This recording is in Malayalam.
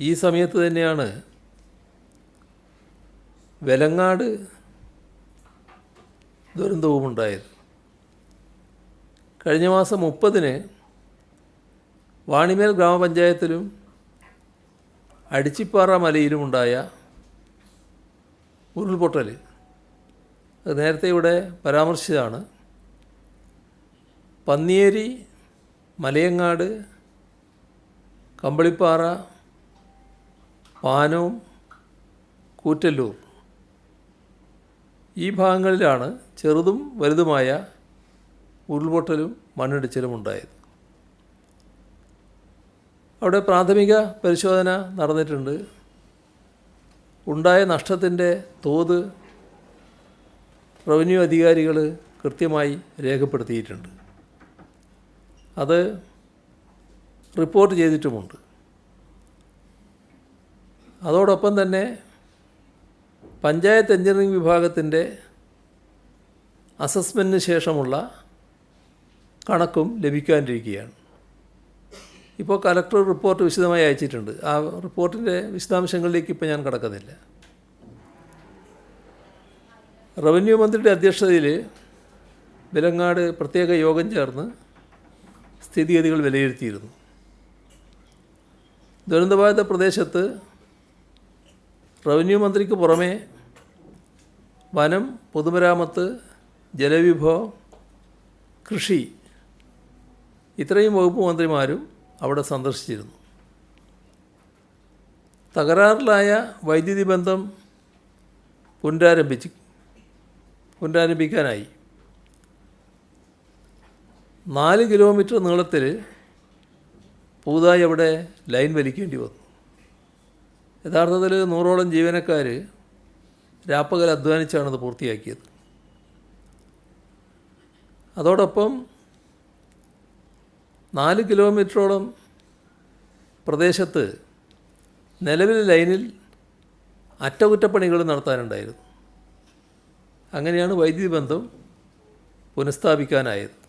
ഈ സമയത്ത് തന്നെയാണ് വെലങ്ങാട് ദുരന്തവും ഉണ്ടായത്. കഴിഞ്ഞ മാസം മുപ്പതിന് വാണിമേൽ ഗ്രാമപഞ്ചായത്തിലും അടിച്ചിപ്പാറ മലയിലുമുണ്ടായ ഉരുൾപൊട്ടൽ നേരത്തെ ഇവിടെ പരാമർശിച്ചതാണ്. പന്നിയേരി മലയങ്ങാട് കമ്പളിപ്പാറ പാനവും കൂറ്റല്ലൂർ ഈ ഭാഗങ്ങളിലാണ് ചെറുതും വലുതുമായ ഉരുൾപൊട്ടലും മണ്ണിടിച്ചിലും ഉണ്ടായത്. അവിടെ പ്രാഥമിക പരിശോധന നടന്നിട്ടുണ്ട്. ഉണ്ടായ നഷ്ടത്തിന്റെ തോത് റവന്യൂ അധികാരികൾ കൃത്യമായി രേഖപ്പെടുത്തിയിട്ടുണ്ട്. അത് റിപ്പോർട്ട് ചെയ്തിട്ടുമുണ്ട്. അതോടൊപ്പം തന്നെ പഞ്ചായത്ത് എഞ്ചിനീയറിംഗ് വിഭാഗത്തിന്റെ അസസ്മെന്റിന് ശേഷമുള്ള കണക്കും ലഭിക്കാനിരിക്കുകയാണ്. ഇപ്പോൾ കലക്ടർ റിപ്പോർട്ട് വിശദമായി അയച്ചിട്ടുണ്ട്. ആ റിപ്പോർട്ടിന്റെ വിശദാംശങ്ങളിലേക്ക് ഇപ്പോൾ ഞാൻ കടക്കുന്നില്ല. റവന്യൂ മന്ത്രിയുടെ അധ്യക്ഷതയിൽ വിലങ്ങാട് പ്രത്യേക യോഗം ചേർന്ന് സ്ഥിതിഗതികൾ വിലയിരുത്തിയിരുന്നു. ദുരന്തബാധിത പ്രദേശത്ത് റവന്യൂ മന്ത്രിക്ക് പുറമെ വനം പൊതുമരാമത്ത് ജലവിഭവം കൃഷി ഇത്രയും വകുപ്പ് മന്ത്രിമാരും അവിടെ സന്ദർശിച്ചിരുന്നു. തകരാറിലായ വൈദ്യുതി ബന്ധം പുനരാരംഭിച്ച് പുനരാരംഭിക്കാനായി. നാല് കിലോമീറ്റർ നീളത്തിൽ പുതുതായി അവിടെ ലൈൻ വലിക്കേണ്ടി വന്നു. യഥാർത്ഥത്തിൽ നൂറോളം ജീവനക്കാർ രാപ്പകൽ അധ്വാനിച്ചാണ് അത് പൂർത്തിയാക്കിയത്. അതോടൊപ്പം നാല് കിലോമീറ്ററോളം പ്രദേശത്ത് നിലവിലെ ലൈനിൽ അറ്റകുറ്റപ്പണികൾ നടത്താനുണ്ടായിരുന്നു. അങ്ങനെയാണ് വൈദ്യുതി ബന്ധം പുനഃസ്ഥാപിക്കാനായത്.